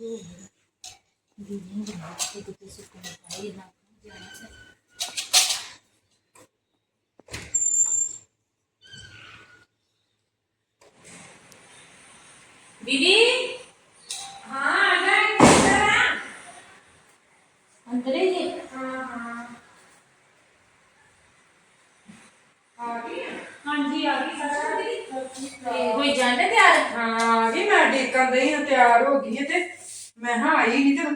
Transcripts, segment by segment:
ਦੀਦੀ ਬਣਾ ਕੇ ਕਿਤੇ ਸੁੱਕਣ ਪਾਈ ਨਾ ਜਾਣਾ ਦੀਦੀ ਹਾਂ ਆ ਜਾ ਇੱਧਰ ਆ ਅੰਦਰੇ ਜੀ ਹਾਂ ਹਾਂ ਆ ਗਈ ਆ? ਹਾਂਜੀ ਆ ਗਈ ਸੱਚ ਤੇ ਹੋਈ ਜਾਂਦੇ ਤਿਆਰ ਹਾਂ ਜੀ ਮੈਂ ਡੇਕਾਂ ਦਈ ਹਾਂ ਤਿਆਰ ਹੋ ਗਈ ਹੈ ਤੇ ਮੈਂ ਹਾਂ ਆਈ ਨਹੀਂ ਤੇ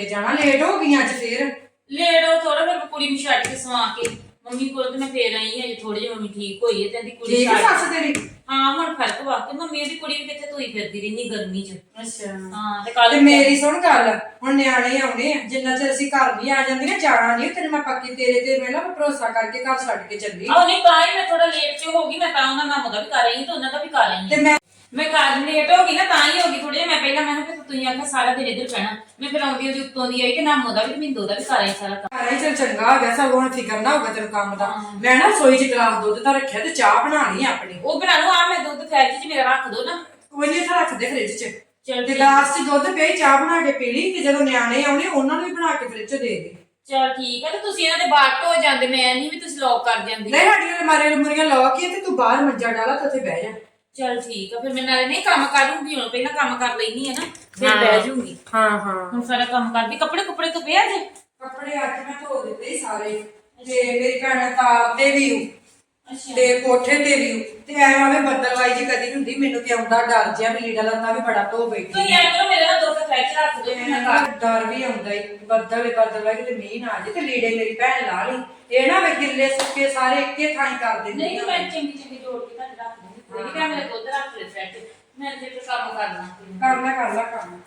ਘਰ ਛੱਡ ਕੇ ਜਾਣਾ ਲੇਟ ਹੋ ਗਈ ਅੱਜ ਫੇਰ। ਲੇਟ ਹੋ ਥੋੜਾ ਫਿਰ ਕੁੜੀ ਨੂੰ ਛੱਡ ਕੇ ਸਵਾ ਕੇ। ਮੰਮੀ ਕੋਲ ਤੇ ਮੈਂ ਫੇਰ ਆਈ ਹਾਂ ਥੋੜੀ ਜਿਹੀ ਮੰਮੀ ਠੀਕ ਹੋਈ ਹੈ ਤੇ ਇਹਦੀ ਕੁੜੀ ਠੀਕ ਛੱਡ- ਸੱਸ ਤੇਰੀ? ਹਾਂ ਹੁਣ ਫ਼ਰਕ ਵਾ ਕੇ ਮੰਮੀ ਦੀ ਕੁੜੀ ਵੀ ਕਿੱਥੇ ਧੋਈ ਫਿਰਦੀ ਰਹਿੰਦੀ ਗਰਮੀ 'ਚ। ਅੱਛਾ। ਹਾਂ ਤੇ ਕੱਲ ਮੇਰੀ ਸੁਣ ਗੱਲ ਹੁਣ ਨਿਆਣੇ ਆਉਣੇ ਆ ਜਿੰਨਾ ਚਿਰ ਅਸੀਂ ਘਰ ਵੀ ਆ ਜਾਂਦੀਆਂ ਜਾਣਾ ਨਹੀਂ ਤੈਨੂੰ ਮੈਂ ਪੱਕੀ ਤੇਰੇ ਤੇ ਮੇਲਾ ਭਰੋਸਾ ਕਰਕੇ ਘਰ ਛੱਡ ਕੇ ਚੱਲੀ। ਆਹ ਨਹੀਂ ਤਾਂ ਹੀ ਮੈਂ ਥੋੜਾ ਲੇਟ ਚ ਹੋ ਗਈ ਮੈਂ ਤਾਂ ਉਹਨਾਂ ਨਾਮ ਦਾ ਵੀ ਕਰ ਰਹੀ ਤੇ ਉਹਨਾਂ ਦਾ ਵੀ ਕਰ ਰਹੀ ਤੇ ਮੈਂ ਮੈਂ ਕਾਜ ਲੇਟ ਹੋ ਗਈ ਨਾ ਤਾਂ ਹੀ ਹੋ ਗਈ ਥੋੜੀ ਜਿਹੀ। ਮੈਂ ਪਹਿਲਾਂ ਮੈਂ ਕਿਹਾ ਵੀ ਤੁਸੀਂ ਆਖਿਆ ਸਾਰਾ ਦਿਨ ਇੱਧਰ ਪੈਣਾ। ਮੈਂ ਫਿਰ ਆਉਂਦੀ ਉਹਦੀ ਉੱਤੋਂ ਦੀ ਆਈ ਕਿ ਨਾਮ ਉਹਦਾ ਵੀ ਮਿੰਦੋ ਦਾ ਵੀ ਕਰ ਰਹੀ ਸਾਰਾ ਕੰਮ। ਘਰ ਹੀ ਚੱਲ ਚੰਗਾ ਹੋ ਗਿਆ ਸਭ ਹੁਣ ਫਿਕਰ ਨਾ ਹੋਗਾ ਤੈਨੂੰ ਕੰਮ ਦਾ। ਮੈਂ ਨਾ ਰਸੋਈ 'ਚ ਗਲਾਸ ਦੁੱਧ ਤਾਂ ਰੱਖਿਆ ਤੇ ਚਾਹ ਬਣਾਣੀ ਆ ਆਪਣੀ। ਉਹ ਬਣਾ ਲਓ ਆ ਮੈਂ ਦੁੱਧ ਫੈਜ ਚ ਮੇਰਾ ਰੱਖ ਦੋ ਨਾ। ਕੋਈ ਨਹੀਂ ਇੱਥੇ ਰੱਖ ਦੇ ਫ੍ਰਿਜ 'ਚ। ਚਲ ਤੇ ਗਲਾਸ 'ਚ ਦੁੱਧ ਪਿਆ ਚਾਹ ਬਣਾ ਕੇ ਪੀ ਲਈ ਤੇ ਜਦੋਂ ਨਿਆਣੇ ਆਉਣੇ ਉਹਨਾਂ ਨੂੰ ਵੀ ਬਣਾ ਕੇ ਫ੍ਰਿਜ 'ਚ ਦੇ ਦੇ। ਚਲ ਠੀਕ ਹੈ ਤੇ ਤੁਸੀਂ ਇਹਨਾਂ ਦੇ ਬਾਟ ਹੋ ਜਾਂਦੇ ਮੈਂ ਨਹੀਂ ਵੀ ਤੁਸੀਂ ਲੋਕ ਕਰ ਜਾਂਦੇ। ਨਹੀਂ ਸਾਡੀਆਂ ਅਲਮਾਰੀਆਂ ਅਲਮੁਰੀਆਂ ਲਾ ਕੇ ਤੇ ਤੂੰ ਬਾਹਰ ਮੰਜਾ ਡਾਲਾ ਤੇ ਉੱਥੇ ਬਹਿ ਜਾ। ਚਲ ਠੀਕ ਆ ਫਿਰ ਮੈਂ ਨਾਲੇ ਨਹੀਂ ਕੰਮ ਕਰੂੰਗੀ ਹੁਣ ਪਹਿਲਾਂ ਕੰਮ ਕਰ ਲੈਣੀ ਹੈ ਨਾ ਫਿਰ ਬਹਿ ਜਾਊਂਗੀ ਹਾਂ ਹਾਂ। ਹੁਣ ਸਾਰਾ ਕੰਮ ਕਰਦੀ ਕੱਪੜੇ ਕੁਪੜੇ ਤੋਂ ਪਿਆ ਜੇ? ਕੱਪੜੇ ਅੱਜ ਮੈਂ ਧੋ ਦਿੱਤੇ ਸਾਰੇ ਤੇ ਮੇਰੀ ਭੈਣ ਤਾਰ ਤੇ ਵੀ ਹੂੰ ਅੱਛਾ। ਤੇ ਕੋਠੇ ਤੇ ਵੀ ਹੂੰ ਤੇ ਐ ਆਵੇ ਬੱਦਲਵਾਈ ਜੀ ਕਦੀ ਹੁੰਦੀ ਮੈਨੂੰ ਤੇ ਆਉਂਦਾ ਡਰ ਜਿਆ ਵੀ ਲੀੜਾ ਲੱਤਾ ਵੀ ਬੜਾ ਧੋ ਬੈਠੀ ਤੁਸੀਂ ਐਂ ਕਰੋ ਮੇਰੇ ਨਾਲ ਦੋ ਫੈਚ ਰੱਖ ਦਿਓ ਮੈਂ ਕਰ ਮੈਨੂੰ ਡਰ ਵੀ ਆਉਂਦਾ ਈ ਬੱਦਲ ਬੱਦਲਵਾਈ ਤੇ ਮੀਂਹ ਨਾ ਆ ਜੇ ਤੇ ਲੀੜੇ ਮੇਰੀ ਭੈਣ ਲਾ ਲਈ। ਇਹ ਨਾ ਵੇ ਗਿੱਲੇ ਸੁੱਕੇ ਸਾਰੇ ਇੱਕੇ ਥਾਂ ਹੀ ਕਰ ਦਿੰਦੀ ਨਹੀਂ। ਮੈਂ ਚੰਗੀ ਚੰਗੀ ਜੋੜ ਕੇ ਤੁਹਾਨੂੰ ਰੱਖ ਕੋਈ ਨਹੀਂ ਮੇਰੇ ਦੁੱਧ ਰੱਖ ਲੈ ਫੈਚ ਮੈਂ ਤੇ ਫਿਰ ਕੰਮ ਕਰਨਾ। ਕਰ ਲੈ ਕਰ ਲੈ ਕੰਮ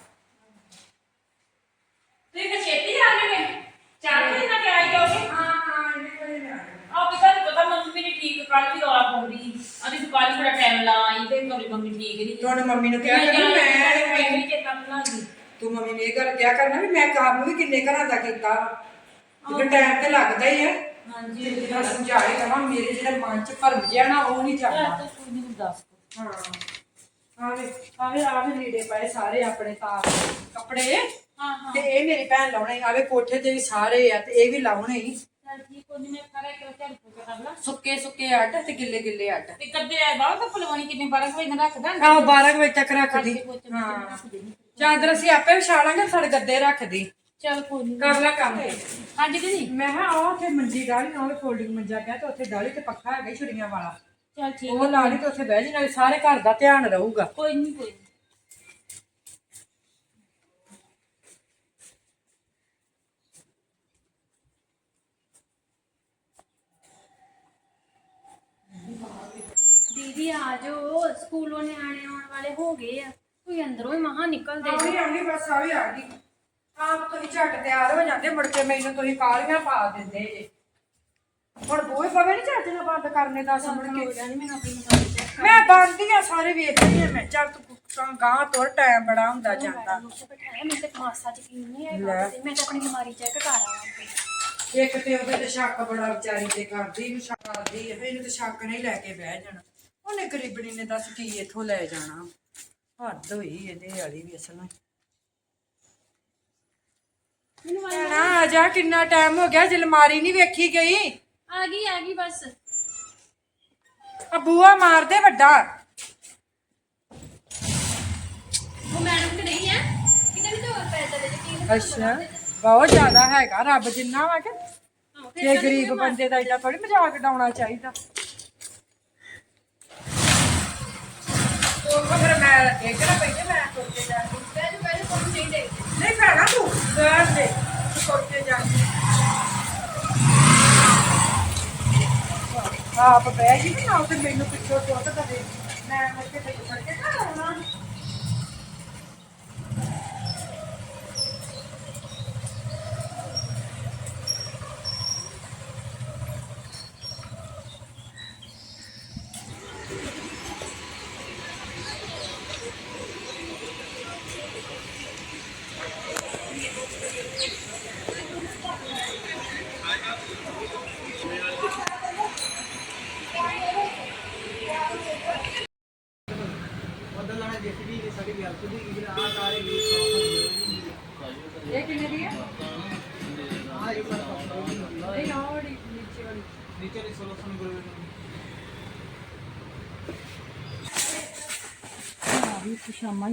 ਤੁਸੀਂ ਫਿਰ ਛੇਤੀ ਆ ਗਏ ਨੇ। ਚਾਰ ਵਜੇ ਨਾਲ ਤਿਆਰ ਜਾਓਗੇ। ਹਾਂ ਹਾਂ ਇਹਨੇ ਕੋਲੇ ਲਿਆ ਆਹ ਵੀ ਤੁਹਾਨੂੰ ਪਤਾ ਮੰਮੀ ਨੇ ਠੀਕ ਕੱਲ ਵੀ ਰੌਲਾ ਪਾਉਂਦੀ ਅਦੀ ਦੁਕਾਨ ਬੜਾ ਟਾਈਮ ਲਾ ਆਈ ਤੇ ਮੇਰੀ ਮੰਮੀ ਠੀਕ ਨਹੀਂ ਤੁਹਾਡੇ ਮੰਮੀ ਨੂੰ ਕਿਹਾ ਕਰ ਮੈਂ ਮੈਂ ਨਹੀਂ ਚੇਤਾ ਭੁਲਾਂਗੀ ਤੂੰ ਮੰਮੀ ਨੇ ਇਹ ਗੱਲ ਕਿਹਾ ਕਰਨਾ ਵੀ ਮੈਂ ਕੰਮ ਵੀ ਕਿੰਨੇ ਘਰਾਂ ਦਾ ਕੀਤਾ ਵਾ। ਤੇ ਟਾਈਮ ਤੇ ਲੱਗਦਾ ਹੀ ਹੈ ਹਾਂਜੀ। ਤੇ ਜਿਹੜਾ ਸਮਝਾਏ ਕਰਾਂ ਮੇਰੇ ਜਿਹੜੇ ਮਨ ਚ ਭਰਮ ਜਿਆ ਨਾ ਉਹ ਨਹੀਂ ਤਾਂ ਕੋਈ ਨਹੀਂ ਦੱਸ ਹਾਂ। ਆਵੇ ਆਵੇ ਆਵੇ ਲੀੜੇ ਪਏ ਸਾਰੇ ਆਪਣੇ ਤਾਰ ਕੱਪੜੇ। ਹਾਂ ਹਾਂ। ਤੇ ਇਹ ਮੇਰੀ ਭੈਣ ਲਾਉਣੇ ਆਵੇ ਕੋਠੇ ਤੇ ਵੀ ਸਾਰੇ ਆ ਤੇ ਇਹ ਵੀ ਲਾਉਣੇ ਹੀ ਚਲ ਠੀਕ ਹੋ ਮੈਂ ਕਰਾਂ ਕਿ ਚੱਲ ਪੂਜਾ ਕਰ ਲਾ। ਸੁੱਕੇ ਸੁੱਕੇ ਅੱਡ ਤੇ ਗਿੱਲੇ ਗਿੱਲੇ ਅੱਡ। ਤੇ ਕਦੇ ਬਾਹਰ ਤਾਂ ਫੁਲਵਾਣੀ ਕਿੰਨੇ 12 ਵਜੇ ਨਾਲ ਰੱਖਦਾ ਆਹ 12 ਵਜੇ ਤੱਕ ਰੱਖਦੀ। ਹਾਂ। ਚਾਦਰ ਅਸੀਂ ਆਪੇ ਵਿਛਾ ਲਾਂਗੇ ਸਾਡੇ ਗੱਦੇ ਰੱਖਦੀ। ਚਲ ਕੋਈ ਨਹੀਂ ਕਰ ਲੈ ਕੰਮ। ਹਾਂਜੀ ਦੀਦੀ। ਮੈਂ ਹਾਂ ਉਹ ਉੱਥੇ ਮੰਜੀ ਡਾਲੀ ਨਾਲ ਫੋਲਡਿੰਗ ਮੰਜਾ ਪਿਆ ਤੇ ਉੱਥੇ ਡਾਲੀ ਤੇ ਪੱਖਾ ਹੈਗਾ ਛੁਰੀਆਂ ਵਾਲਾ। ਚਲ ਠੀਕ ਉਹ ਲਾ ਲਈ ਤੇ ਉੱਥੇ ਬਹਿ ਜੀ ਨਾਲੇ ਸਾਰੇ ਘਰ ਦਾ ਧਿਆਨ ਰਹੂਗਾ। ਕੋਈ ਨਹੀਂ ਕੋਈ ਨੀ। ਦੀਦੀ ਆ ਜਾਓ। ਸਕੂਲੋਂ ਨਿਆਣੇ ਆਉਣ ਵਾਲੇ ਹੋ ਗਏ ਆ। ਕੋਈ ਅੰਦਰੋਂ ਹੀ ਮਹਾ ਨਿਕਲਦੇ ਆਵੀ ਆਵੀ ਬਸ ਆ ਗਈ। ਆਪ ਤੁਸੀਂ ਝਟ ਤਿਆਰ ਹੋ ਜਾਂਦੇ ਮੁੜ ਕੇ ਮੈਨੂੰ ਤੁਸੀਂ ਕਾਲੀਆਂ ਪਾ ਦਿੰਦੇ ਜੇ। ਹੁਣ ਬੂਹੇ ਪਵੇ ਨਹੀਂ ਚੱਜ ਨਾਲ ਬੰਦ ਕਰਨੇ ਦਾ ਮੁੜ ਕੇ। ਜਾਨੀ ਮੈਨੂੰ ਆਪਣੀ ਮਸਾਈ ਚੈੱਕ ਮੈਂ ਬੰਦੀ ਆ ਸਾਰੇ ਵੇਖ ਰਹੀ ਆ ਮੈਂ। ਚੱਲ ਤੂੰ ਗਾਂ ਤੋਰ ਟਾਈਮ ਬੜਾ ਹੁੰਦਾ ਜਾਂਦਾ। ਮੁੱਛ ਬਿਠਾਇਆ ਮੈਨੂੰ ਤੇ ਮਾਸਾ ਯਕੀਨ ਨਹੀਂ ਆਇਆ ਲੈ। ਤੇ ਮੈਂ ਤਾਂ ਆਪਣੀ ਬਿਮਾਰੀ ਚੈੱਕ ਕਰ ਆਵਾਂ ਇੱਕ ਤੇ ਉਹਦੇ ਤੇ ਸ਼ੱਕ ਬੜਾ ਵਿਚਾਰੀ ਤੇ ਕਰਦੀ ਨੂੰ ਸ਼ੱਕ ਕਰਦੀ ਹੈ ਇਹਨੂੰ ਤੇ ਸ਼ੱਕ ਨਹੀਂ ਲੈ ਕੇ ਬਹਿ ਜਾਣਾ। ਉਹਨੇ ਗਰੀਬਣੀ ਨੇ ਦੱਸ ਕੀ ਇੱਥੋਂ ਲੈ ਜਾਣਾ। ਹੱਦ ਹੋਈ ਇਹਦੇ ਵਾਲੀ ਵੀ ਅਸਲ ਵਿੱਚ। ਆ ਜਾ ਕਿੰਨਾ ਟਾਈਮ ਹੋ ਗਿਆ ਜਲਮਾਰੀ ਨਹੀਂ ਵੇਖੀ ਗਈ। ਆ ਗਈ ਆ ਗਈ ਬਸ। ਆ ਬੂਆ ਮਾਰਦੇ ਵੱਡਾ। ਉਹ ਮੈਡਮ ਤੇ ਨਹੀਂ ਹੈ। ਕਿਤੇ ਵੀ ਤਾਂ ਪੈ ਚੱਲੇ ਯਕੀਨ ਅੱਛਾ ਬਹੁਤ ਜ਼ਿਆਦਾ ਹੈਗਾ ਰੱਬ ਜਿੰਨਾ ਵਾ ਕਿ ਤੇ ਗਰੀਬ ਬੰਦੇ ਦਾ ਏਡਾ ਥੋੜੀ ਮਜ਼ਾਕ ਉਡਾਉਣਾ ਚਾਹੀਦਾ। ਉਹ ਫਿਰ ਮੈਂ ਇੱਕ ਨਾ ਪਈਏ ਮੈਂ ਤੁਰ ਕੇ ਜਾਂਦੀ ਪਹਿਲੇ ਪਹਿਲੇ ਕੋਈ ਨਹੀਂ ਦੇ ਨਹੀਂ ਭੈਣਾ ਤੂੰ ਬੈਠ ਦੇ ਤੁਰ ਕੇ ਜਾਂਦੀ ਆਪ ਬਹਿ ਗਈ ਤੇ ਨਾਲ ਤੇ ਮੈਨੂੰ ਪਿੱਛੋਂ ਟੁੱਟ ਦਵੇ ਮੈਂ ਮੁੜ ਕੇ ਤੇ ਫੜ ਕੇ ਘਰ ਆਉਣਾ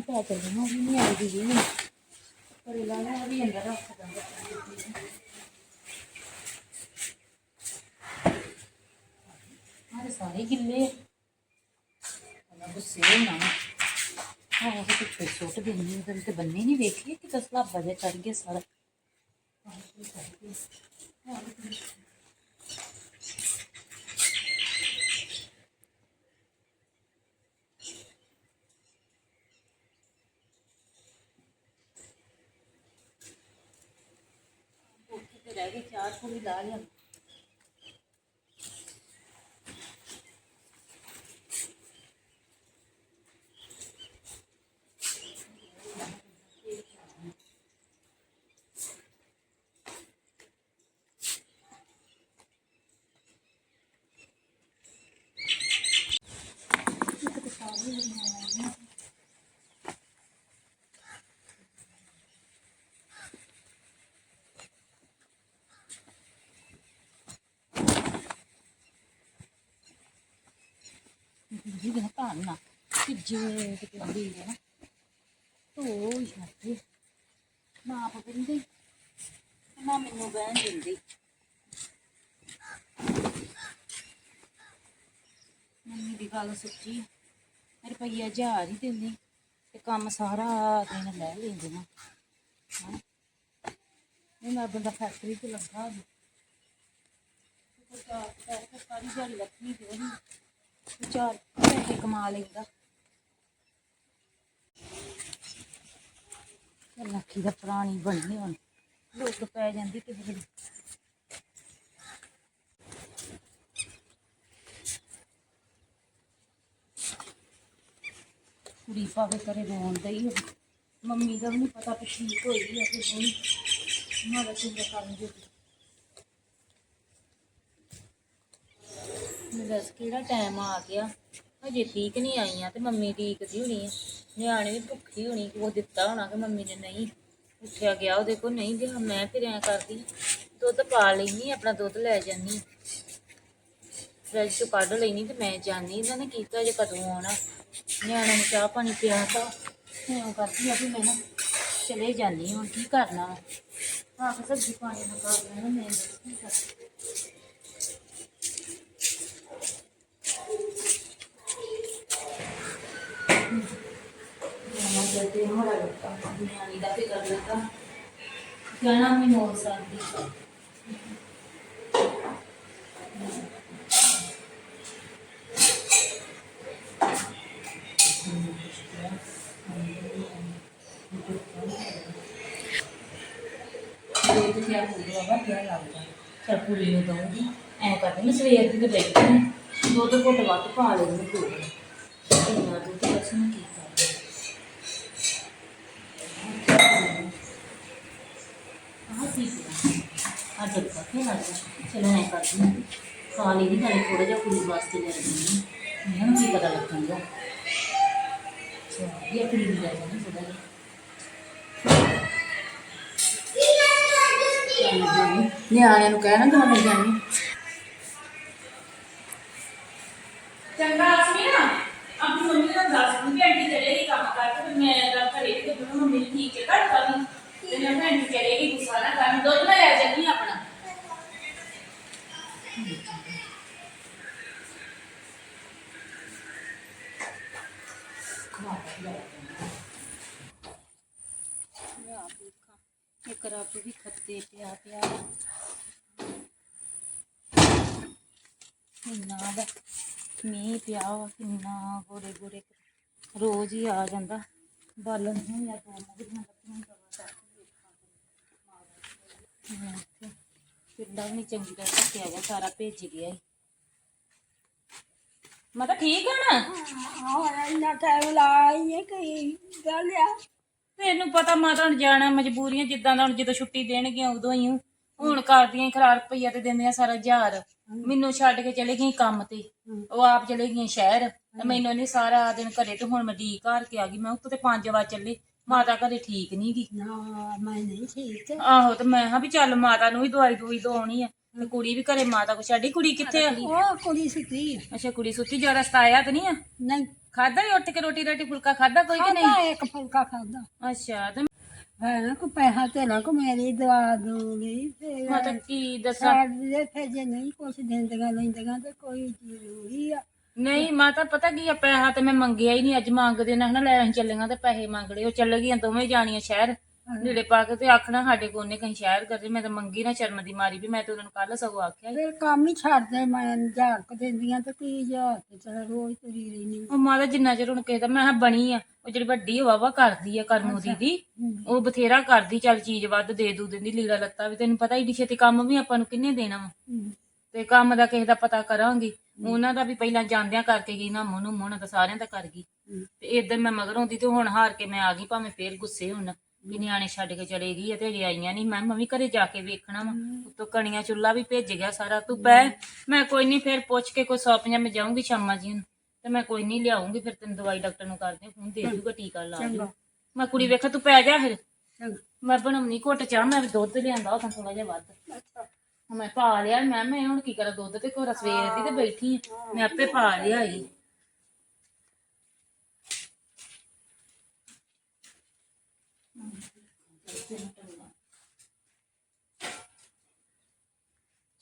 ਸ਼ਾਮਾਂ ਹੀ ਪੈ ਚੱਲੀ ਨਾ ਉਹ ਵੀ ਨਹੀਂ ਆਈ ਦੀ ਜੀ ਪਰ ਇਹ ਲਾਣਾ ਉਹ ਵੀ ਅੰਦਰ ਰੱਖ ਦਿੰਦਾ ਆਰੇ ਸਾਰੇ ਗਿੱਲੇ ਉਹਨਾਂ ਗੁੱਸੇ ਹੋਣਾ ਆਹ ਉਹ ਪਿੱਛੇ ਸੁੱਟ ਦਿੰਦੀ ਉਹਦੇ ਤੇ ਬੰਨੇ ਨਹੀਂ ਵੇਖੀ ਕਿ ਤਸਲਾ ਵਜੇ ਚੜ ਗਿਆ ਸਾਰਾ ਉੱਥੇ ਤੇ ਰਹਿ ਗਏ ਚਾਰ ਪੂਰੀ ਲਾ ਲਿਆ ਜੀ ਨਾ ਧਾਨ ਨਾ ਕਿ ਜੇ ਕਿਤੇ ਆਉਂਦੀ ਹੈ ਨਾ, ਤੋ ਛੱਡੇ ਨਾ ਆਪ ਬਿੰਦੀ, ਨਾ ਮੈਨੂੰ ਬਹਿਣ ਦਿੰਦੀ। ਮੰਮੀ ਦੀ ਗੱਲ ਸੱਚੀ ਰੁਪਈਆ ਹਜ਼ਾਰ ਹੀ ਦਿੰਦੀ ਤੇ ਕੰਮ ਸਾਰਾ ਦਿਨ ਲੈ ਲੈਂਦੇ ਨਾ। ਇਹ ਨਾ ਬੰਦਾ ਫੈਕਟਰੀ 'ਚ ਲੱਗਾ ਹੋਵੇ। ਤੇ ਚਾਰ ਸਾਰੀ ਦਿਹਾੜੀ ਲੱਗੀ ਤੇ ਚਾਰ ਪੈਸੇ ਕਮਾ ਲੈਂਦਾ। ਚੱਲ ਲੱਖੀ ਦਾ ਪੁਰਾਣੀ ਬਣੀ ਹੁਣ। ਲੋਕ ਪੈ ਜਾਂਦੀ ਕਿਸੇ ਵੇਲੇ ਕੁੜੀ ਭਾਵੇਂ ਕਰੇ ਰੋਂਦਾ ਹੀ ਮੰਮੀ ਦਾ ਵੀ ਨਹੀਂ ਪਤਾ ਕਿ ਠੀਕ ਹੋਈ ਹੈ ਕਿ ਨਹੀਂ। ਉਹਨਾਂ ਦਾ ਚੰਗਾ ਕਰਨ ਜੋ ਬਸ ਕਿਹੜਾ ਟਾਈਮ ਆ ਗਿਆ। ਹਜੇ ਠੀਕ ਨਹੀਂ ਆਈਆਂ ਤੇ ਮੰਮੀ ਡੀਕਦੀ ਹੋਣੀ ਆ। ਨਿਆਣੇ ਵੀ ਭੁੱਖੀ ਹੋਣੀ, ਉਹ ਦਿੱਤਾ ਹੋਣਾ ਕਿ ਮੰਮੀ ਨੇ ਨਹੀਂ। ਉੱਠਿਆ ਗਿਆ ਉਹਦੇ ਕੋਲ, ਨਹੀਂ ਗਿਆ, ਮੈਂ ਫਿਰ ਐਂ ਕਰਦੀ ਦੁੱਧ ਪਾ ਲੈਣੀ ਆਪਣਾ ਦੁੱਧ ਲੈ ਜਾਨੀ ਫਰਿੱਜ ਚੋਂ ਕੱਢ ਲੈਣੀ ਤੇ ਮੈਂ ਜਾਨੀ ਇਹਨਾਂ ਨੇ ਕੀਤਾ ਜੇ ਕਦੋਂ ਆਉਣਾ। ਨਿਆਣਿਆਂ ਨੂੰ ਚਾਹ ਪਾਣੀ ਪਿਆ ਤਾਂ ਹੁਣ ਕਰਦੀ ਆ ਵੀ ਮੈਂ ਨਾ ਚਲੇ ਜਾਨੀ ਹੁਣ ਕੀ ਕਰਨਾ ਹਾਂ ਫਿਰ ਸਬਜ਼ੀ ਪਾਣੀ ਨੂੰ ਲੈਣਾ, ਮੈਂ ਦੱਸ करते हैं हरा लगता ध्यान इदा पे कर लेता गाना में मोल साथ क्या हो गया बाबा क्या लगता चल पूरी नहीं दूंगी ऐ करते मैं सवेर की तो बैठी दो दो घुट वक्त पा लेंगे पूरी इन्ना दुद्ध बस मैं की ਆ ਜਦ ਚਲੋ ਐਂ ਕਰਦੀ ਹਾਂ ਕਾਲੀ ਦੀ ਨਾਲੇ ਥੋੜਾ ਜਿਹਾ ਕੁੜੀ ਵਾਸਤੇ ਲੈ ਲੈਂਦੀ ਹਾਂ ਇਹਨਾਂ ਨੂੰ ਕੀ ਪਤਾ ਲੱਗੂਗਾ ਚਲ ਇਹ ਕੁੜੀ ਨੂੰ ਲੈ ਜਾਣੀ ਥੋੜਾ ਜਿਹਾ ਨਿਆਣਿਆਂ ਨੂੰ ਕਹਿਣਾ ਕਿ ਜਾਣੀ। ਚੰਗਾ ਅਸਮੀ ਨਾ ਆਪਣੀ ਮੰਮੀ ਨਾਲ ਦੱਸ ਦੂੰ ਕਿ ਆਂਟੀ ਚਲੇਗੀ ਕੰਮ ਕਰਕੇ ਤੇ ਮੈਂ ਤਾਂ ਘਰੇ ਵੀ ਤੇ ਮੰਮੀ ਨੂੰ ਠੀਕ ਹੈ ਘਰ ਕਰਨੀ ਤੇ ਮੈਂ ਕਿਹਾ ਆਂਟੀ ਚਲੇਗੀ ਗੁੱਸਾ ਨਾ ਕਰਨ ਦੁੱਧ ਮੈਂ ਲੈ ਜਾਂਦੀ ਹਾਂ ਆਪਣਾ ਮੈਂ ਆਪ ਦੇਖਾਂ ਇੱਕ ਰੱਬ ਵੀ ਖੱਤੇ ਪਿਆ ਪਿਆ ਕਿੰਨਾ ਦਾ ਮੀਂਹ ਪਿਆ ਵਾ ਕਿੰਨਾ ਗੋਰੇ ਗੋਰੇ ਰੋਜ਼ ਹੀ ਆ ਜਾਂਦਾ। ਬਾਲਣ ਨੂੰ ਜਾਂ ਦੋ ਮਗਰੀਆਂ ਕੱਟੀਆਂ ਦਵਾ ਕਰਕੇ ਪਿੰਡਾ ਵੀ ਚੰਗੀ ਤਰ੍ਹਾਂ ਢੱਕਿਆ ਗਿਆ ਸਾਰਾ ਭੇਜ ਗਿਆ ਮੈਂ ਤਾਂ ਠੀਕ ਆ ਨਾ? ਹਾਂ ਇੰਨਾ ਟਾਈਮ ਲਾਈਏ ਕਈ ਗੱਲ ਆ। ਤੈਨੂੰ ਪਤਾ ਮਾਤਾ ਹੁਣ ਜਾਣਾ ਮਜਬੂਰੀਆਂ ਜਿੱਦਾਂ ਦਾ ਹੁਣ ਜਦੋਂ ਛੁੱਟੀ ਦੇਣਗੀਆਂ ਉਦੋਂ ਹੀ ਹੁਣ ਕਰਦੀਆਂ ਖਰਾਰ ਰੁਪਈਆ ਤੇ ਦਿੰਦੀਆਂ ਸਾਰਾ ਹਜ਼ਾਰ। ਮੈਨੂੰ ਛੱਡ ਕੇ ਚਲੇ ਗਈ ਕੰਮ ਤੇ। ਉਹ ਆਪ ਚਲੇ ਗਈਆਂ ਸ਼ਹਿਰ। ਤੇ ਮੈਨੂੰ ਨਹੀਂ ਸਾਰਾ ਦਿਨ ਘਰੇ ਤੇ ਹੁਣ ਮੈਂ ਡੀ ਘਰ ਕੇ ਆ ਗਈ। ਮੈਂ ਉੱਤੋਂ ਤੇ 5 ਵਜੇ ਚੱਲੀ। ਮਾਤਾ ਘਰੇ ਠੀਕ ਨਹੀਂ ਗਈ ਨਾ ਮੈਂ ਨਹੀਂ ਠੀਕ। ਆਹੋ ਤੇ ਮੈਂ ਹਾਂ ਵੀ ਚੱਲ ਮਾਤਾ ਨੂੰ ਵੀ ਦਵਾਈ ਦਵਾਈ ਦਵਾਉਣੀ ਆ। ਤੇ ਕੁੜੀ ਵੀ ਘਰੇ ਮਾਤਾ ਕੋ ਛੱਡੀ। ਕੁੜੀ ਕਿੱਥੇ ਆ? ਉਹ ਕੁੜੀ ਸੁੱਤੀ ਆ। ਅੱਛਾ ਕੁੜੀ ਸੁੱਤੀ ਜ਼ਿਆਦਾ ਸਤਾਇਆ ਤੇ ਨਹੀਂ ਆ? ਨਹੀਂ। ਖਾਦਾ ਹੀ ਉੱਠ ਕੇ ਰੋਟੀ ਰਾਟੀ ਫੁਲਕਾ ਖਾਦਾ ਕੋਈ ਕਿ ਨਹੀਂ? ਇੱਕ ਫੁਲਕਾ ਖਾਦਾ ਅੱਛਾ ਤੇ ਹੈ ਨਾ ਕੋ ਪੈਸਾ ਤੇ ਨਾ ਕੋ ਮੇਰੀ ਦਵਾ ਦੂੰਗੀ ਤੇ ਮੈਂ ਤਾਂ ਕੀ ਦੱਸਾਂ? ਸਾਡ ਦੇ ਫਿਰ ਜੇ ਨਹੀਂ ਕੁਛ ਦਿੰਦੀਆਂ ਲੈਂਦੀਆਂ ਤੇ ਕੋਈ ਜ਼ਰੂਰੀ ਆ। ਨਹੀਂ ਮਾਤਾ ਪਤਾ ਕੀ ਆ ਪੈਸਾ ਤੇ ਮੈਂ ਮੰਗਿਆ ਹੀ ਨਹੀਂ ਅੱਜ ਮੰਗਦੇ ਨਾ ਹਨਾ ਲੈ ਅਸੀਂ ਚੱਲੀਆਂ ਤੇ ਪੈਸੇ ਮੰਗ ਲਏ ਉਹ ਚੱਲ ਗਈਆਂ ਦੋਵੇਂ ਜਾਣੀਆਂ ਸ਼ਹਿਰ। ਨੀੜੇ ਪਾ ਕੇ ਤੇ ਆਖਣਾ ਸਾਡੇ ਕੋਲ ਨੇ ਕਹੀਂ ਸ਼ਹਿਰ ਕਰਦੇ ਮੈਂ ਤਾਂ ਮੰਗੀ ਨਾ ਸ਼ਰਮ ਦੀ ਮਾਰੀ ਵੀ ਮੈਂ ਤੇ ਉਹਨਾਂ ਨੂੰ ਕੱਲ ਸਗੋਂ ਆਖਿਆ ਸੀ। ਫਿਰ ਕੰਮ ਹੀ ਛੱਡਦੇ ਮੈਂ ਹਜ਼ਾਰ ਕੁ ਦਿੰਦੀਆਂ ਤੇ ਕੀ ਹਜ਼ਾਰ ਤੇ ਚਲ ਰੋਜ਼ ਤੁਰੀ ਰਹਿਣੀ ਉਹ ਮਾਤਾ ਜਿੰਨਾ ਚਿਰ ਹੁਣ ਕਿਸੇ ਦਾ ਮੈਂ ਕਿਹਾ ਬਣੀ ਆ ਉਹ ਜਿਹੜੀ ਵੱਡੀ ਵਾਵਾ ਕਰਦੀ ਆ ਕਰਮੂ ਦੀਦੀ ਉਹ ਬਥੇਰਾ ਕਰਦੀ ਚੱਲ ਚੀਜ਼ ਵੱਧ ਦੇ ਦੂ ਦਿੰਦੀ ਲੀੜਾ ਲੱਤਾ ਵੀ ਤੈਨੂੰ ਪਤਾ ਈਡੀ ਛੇਤੀ ਕੰਮ ਵੀ ਆਪਾਂ ਨੂੰ ਕਿੰਨੇ ਦੇਣਾ ਵਾ। ਤੇ ਕੰਮ ਦਾ ਕਿਸੇ ਦਾ ਪਤਾ ਕਰਾਂਗੀ ਉਹਨਾਂ ਦਾ ਵੀ ਪਹਿਲਾਂ ਜਾਂਦਿਆਂ ਕਰਕੇ ਗਈ ਨਾ ਮੋਨੂੰ ਮੋਨਾ ਤਾਂ ਸਾਰਿਆਂ ਦਾ ਕਰ ਗਈ। ਤੇ ਇਦਾਂ ਮੈਂ ਮਗਰ ਆਉਂਦੀ ਤੇ ਹੁਣ ਹਾਰ ਕੇ ਮੈਂ ਆ ਗਈ ਭਾਵੇਂ ਫੇਰ ਗੁੱਸੇ ਹੁਣ। ਵੀ ਨਿਆਣੇ ਛੱਡ ਕੇ ਚਲੇ ਗਈ ਆ ਤੇ ਅਜੇ ਆਈਆਂ ਨਹੀਂ ਮੈਂ ਮੰਮੀ ਘਰੇ ਜਾ ਕੇ ਵੇਖਣਾ ਵਾ। ਉਤੋਂ ਕਣੀਆਂ ਚੁੱਲਾ ਵੀ ਭੇਜ ਗਿਆ ਸਾਰਾ। ਤੂੰ ਪੈ ਮੈਂ ਕੋਈ ਨਹੀਂ ਫੇਰ ਪੁੱਛ ਕੇ ਕੋਈ ਸੌਪੀਆਂ ਮੈਂ ਜਾਊਂਗੀ ਸ਼ਾਮਾਂ ਜੀ ਨੂੰ। ਤੇ ਮੈਂ ਕੋਈ ਨਹੀਂ ਲਿਆਉਂਗੀ ਫਿਰ ਤੈਨੂੰ ਦਵਾਈ ਡਾਕਟਰ ਨੂੰ ਕਰਦੇ ਫੋਨ ਦੇ ਦੂਗਾ ਟੀਕਾ ਲਾ ਦੂ ਮੈਂ ਕੁੜੀ ਵੇਖਾ ਤੂੰ ਪੈ ਜਾ ਫਿਰ। ਮੈਂ ਬਣਾਉਣੀ ਘੁੱਟ ਚਾਹ ਮੈਂ ਦੁੱਧ ਲਿਆਂਦਾ ਉਹ ਥੋੜਾ ਜਿਹਾ ਵੱਧ। ਹੁਣ ਮੈਂ ਪਾ ਲਿਆ। ਮੈਂ ਮੈਂ ਹੁਣ ਕੀ ਕਰਾਂ ਦੁੱਧ ਤੇ ਕੋਰਾ ਸਵੇਰ ਦੀ ਤੇ ਬੈਠੀ ਆਂ। ਮੈਂ ਆਪੇ ਪਾ ਲਿਆ ਈ।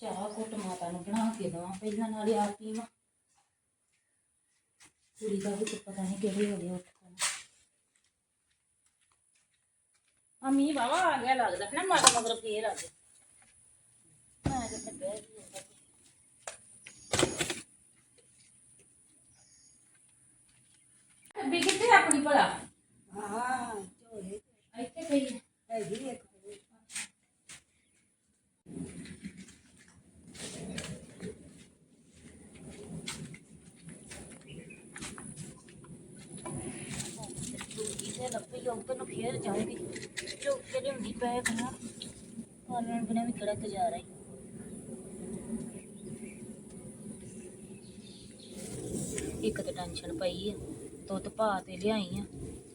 ਚਾਹ ਘੁੱਟ ਮਾਤਾ ਨੂੰ ਬਣਾ ਕੇ ਦਵਾਂ ਪਹਿਲਾਂ ਨਾਲੇ ਆ ਪੀਵਾਂ। ਕੁੜੀ ਦਾ ਵੀ ਪਤਾ ਨਹੀਂ ਕਿਹੜੇ ਵੇਲੇ ਉੱਠ ਪੈਣਾ। ਆ ਮੀਂਹ ਵਾਵਾ ਆ ਗਿਆ ਲੱਗਦਾ ਨਾ ਮਾਤਾ ਮਗਰ ਫੇਰ ਆ ਗਿਆ ਮੈਂ ਕਿਤੇ ਬਹਿ ਗਈ ਹੁੰਦਾ ਕਿੱਥੇ ਆ ਆਪਣੀ ਭਲਾ? ਹਾਂ ਝੋਲੇ ਇੱਥੇ ਪਈ ਆ। ਹੈਗੀ ਇੱਕ। ਇੱਥੇ ਲੱਭੀ ਉੱਪਰ ਨੂੰ ਫੇਰ ਜਾਊਂਗੀ। ਚੌਕੇ ਲਿਆਉਂਦੀ ਪੈ ਬਣਾ ਉਹਨਾਂ ਬਿਨਾ ਵੀ ਕਿਹੜਾ ਗੁਜ਼ਾਰਾ ਹੀ ਇੱਕ ਤਾਂ ਟੈਨਸ਼ਨ ਪਈ ਆ, ਦੁੱਧ ਪਾ ਤੇ ਲਿਆਈ ਆ।